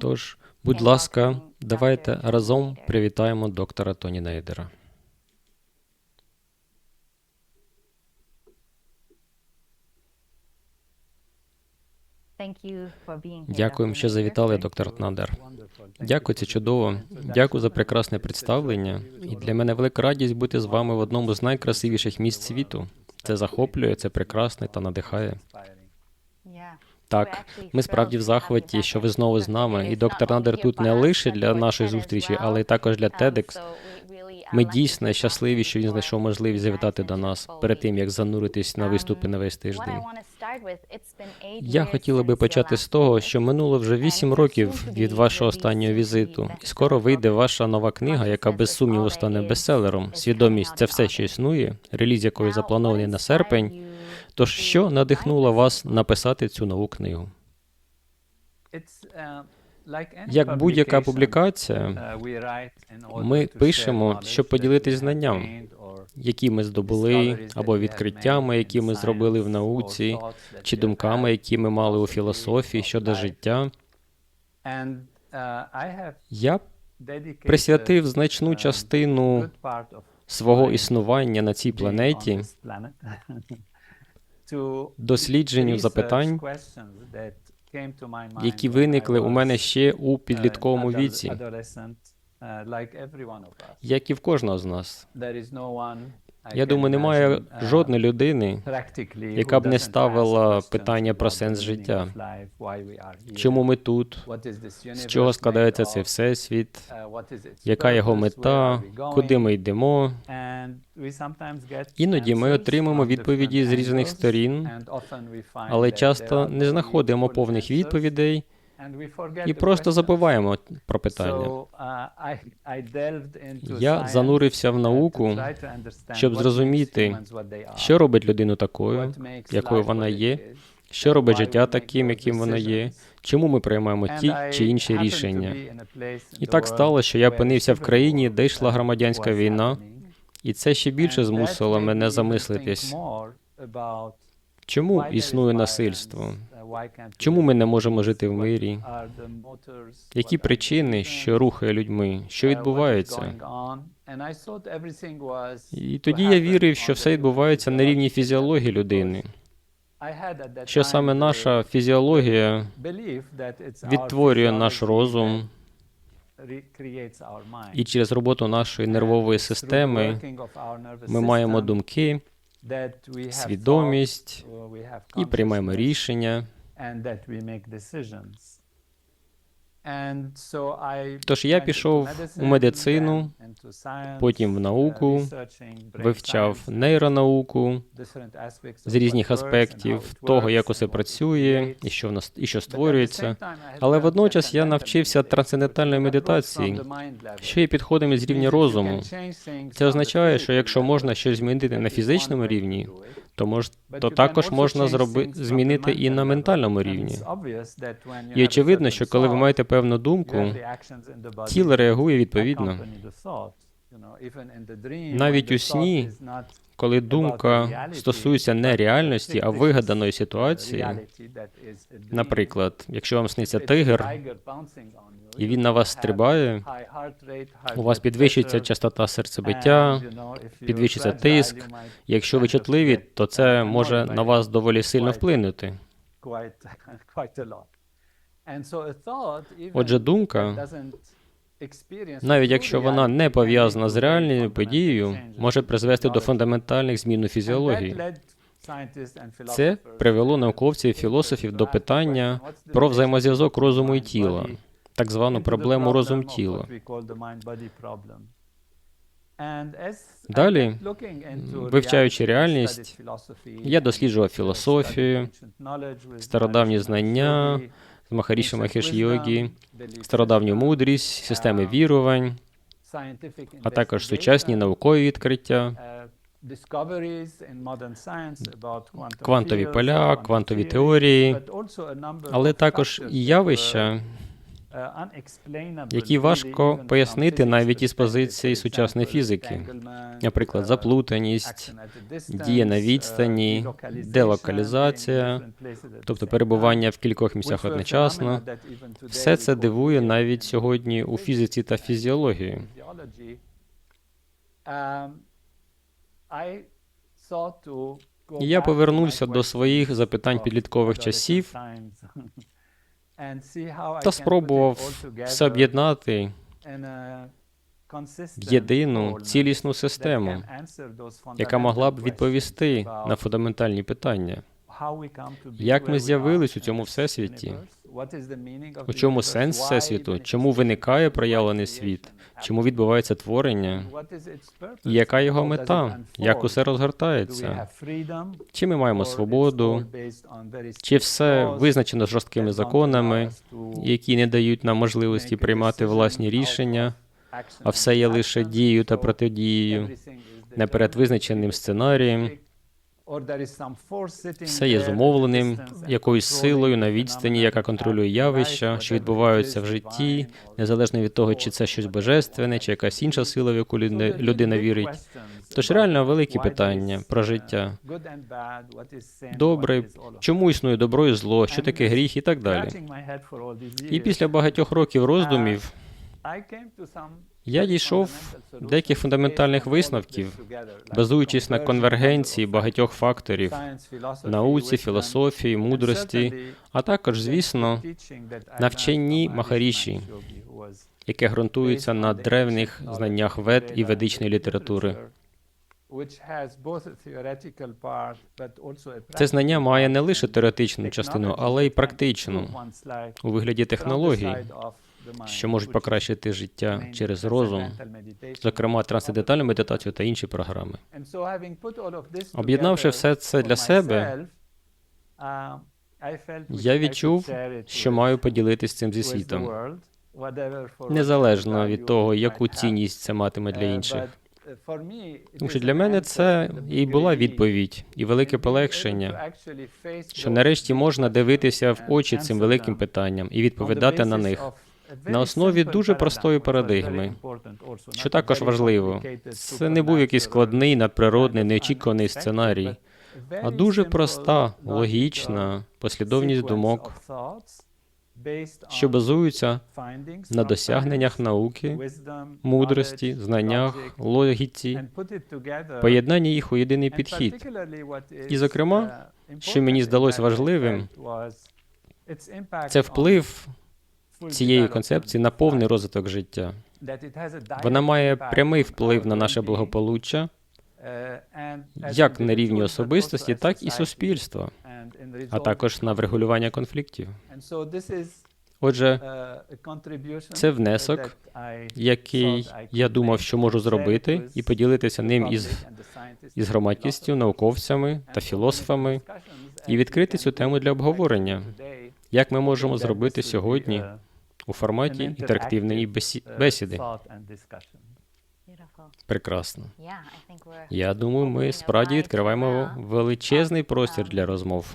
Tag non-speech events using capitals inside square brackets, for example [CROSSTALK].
Тож, будь ласка, давайте разом привітаємо доктора Тоні Нейдера. Дякуємо, що завітали, доктор Надер. Дякую, це чудово. Дякую за прекрасне представлення. І для мене велика радість бути з вами в одному з найкрасивіших місць світу. Це захоплює, це прекрасне та надихає. Так, ми справді в захваті, що ви знову з нами. І доктор Надер тут не лише для нашої зустрічі, але й також для TEDx. Ми дійсно щасливі, що він знайшов можливість завітати до нас перед тим, як зануритись на виступи на весь тиждень. Я хотіла би почати з того, що минуло вже вісім років від вашого останнього візиту, і скоро вийде ваша нова книга, яка без сумніву стане бестселером. Свідомість це все, що існує, реліз якої запланований на серпень. Тож що надихнуло вас написати цю нову книгу? Як будь-яка публікація, Ми пишемо, щоб поділитись знанням, які ми здобули, або відкриттями, які ми зробили в науці, чи думками, які ми мали у філософії щодо життя. Я присвятив значну частину свого існування на цій планеті [LAUGHS] дослідженню запитань, які виникли у мене ще у підлітковому віці, як і в кожного з нас. Я думаю, немає жодної людини, яка б не ставила питання про сенс життя. Чому ми тут? З чого складається цей всесвіт? Яка його мета? Куди ми йдемо? Іноді ми отримуємо відповіді з різних сторін, Але часто не знаходимо повних відповідей і просто забуваємо про питання. Я занурився в науку, щоб зрозуміти, що робить людину такою, якою вона є, що робить життя таким, яким воно є, чому ми приймаємо ті чи інші рішення. І так стало, що я опинився в країні, де йшла громадянська війна, і це ще більше змусило мене замислитись, чому існує насильство, чому ми не можемо жити в мирі, які причини, що рухає людьми, що відбувається. І тоді я вірив, що все відбувається на рівні фізіології людини, що саме наша фізіологія відтворює наш розум, і через роботу нашої нервової системи ми маємо думки, свідомість і приймаємо рішення. Тож я пішов у медицину, потім в науку, вивчав нейронауку з різних аспектів того, як усе працює і що в нас і що створюється. Але водночас я навчився трансцендентальної медитації, що є підходами з рівня розуму. Це означає, що якщо можна щось змінити на фізичному рівні, то мож то також можна зроби змінити і на ментальному рівні. І очевидно, що коли ви маєте певну думку, тіло реагує відповідно. навіть у сні, Коли думка стосується не реальності, а вигаданої ситуації, наприклад, якщо вам сниться тигр, і він на вас стрибає, у вас підвищується частота серцебиття, підвищиться тиск. Якщо ви чутливі, то це може на вас доволі сильно вплинути. [LAUGHS] Отже, думка, навіть якщо вона не пов'язана з реальною подією, може призвести до фундаментальних змін у фізіології. Це привело науковців і філософів до питання про взаємозв'язок розуму і тіла, так звану проблему розум тіла. Далі, Вивчаючи реальність, я досліджував філософію, стародавні знання з Махаріші Махеш йогі, стародавню мудрість, системи вірувань, а також сучасні наукові відкриття, квантові поля, квантові теорії, але також і явища, які важко пояснити навіть із позиції сучасної фізики. Наприклад, заплутаність, дія на відстані, делокалізація, тобто перебування в кількох місцях одночасно. Все це дивує навіть сьогодні у фізиці та фізіології. Я повернувся до своїх запитань підліткових часів [LAUGHS] Та спробував все об'єднати в єдину цілісну систему, яка могла б відповісти на фундаментальні питання. як ми з'явились у цьому всесвіті, У чому сенс всесвіту? Чому виникає проявлений світ? Чому відбувається творення? І яка його мета? Як усе розгортається? Чи ми маємо свободу? Чи все визначено жорсткими законами, які не дають нам можливості приймати власні рішення, а все є лише дією та протидією, наперед визначеним сценарієм? Все є зумовленим якоюсь силою на відстані, яка контролює явища, що відбуваються в житті, незалежно від того, чи це щось божественне, чи якась інша сила, в яку людина- вірить. Тож реально великі питання про життя. Добре, чому існує добро і зло, що таке гріх і так далі. І після багатьох років роздумів я дійшов деяких фундаментальних висновків, базуючись на конвергенції багатьох факторів, науці, філософії, мудрості, а також, звісно, на вченні Махаріші, яке ґрунтується на древніх знаннях вед і ведичної літератури. Це знання має не лише теоретичну частину, але й практичну у вигляді технологій, що можуть покращити життя через розум, зокрема трансцендентальну медитацію та інші програми. Об'єднавши все це для себе, Я відчув, що маю поділитись цим зі світом, незалежно від того, яку цінність це матиме для інших. Тому що для мене це і була відповідь, і велике полегшення, що нарешті можна дивитися в очі цим великим питанням і відповідати на них. На основі дуже простої парадигми, Що також важливо, це не був якийсь складний, надприродний, неочікуваний сценарій, а дуже проста, логічна послідовність думок, що базуються на досягненнях науки, мудрості, знаннях, логіці, поєднання їх у єдиний підхід. І, зокрема, що мені здалось важливим, Це вплив цієї концепції на повний розвиток життя. Вона має прямий вплив на наше благополуччя, як на рівні особистості, так і суспільства, а також на врегулювання конфліктів. Отже, це внесок, який я думав, що можу зробити, і поділитися ним із, із громадськістю, науковцями та філософами, і відкрити цю тему для обговорення. Як ми можемо зробити сьогодні у форматі інтерактивної бесі- бесіди? Прекрасно. Я думаю, ми справді відкриваємо величезний простір для розмов.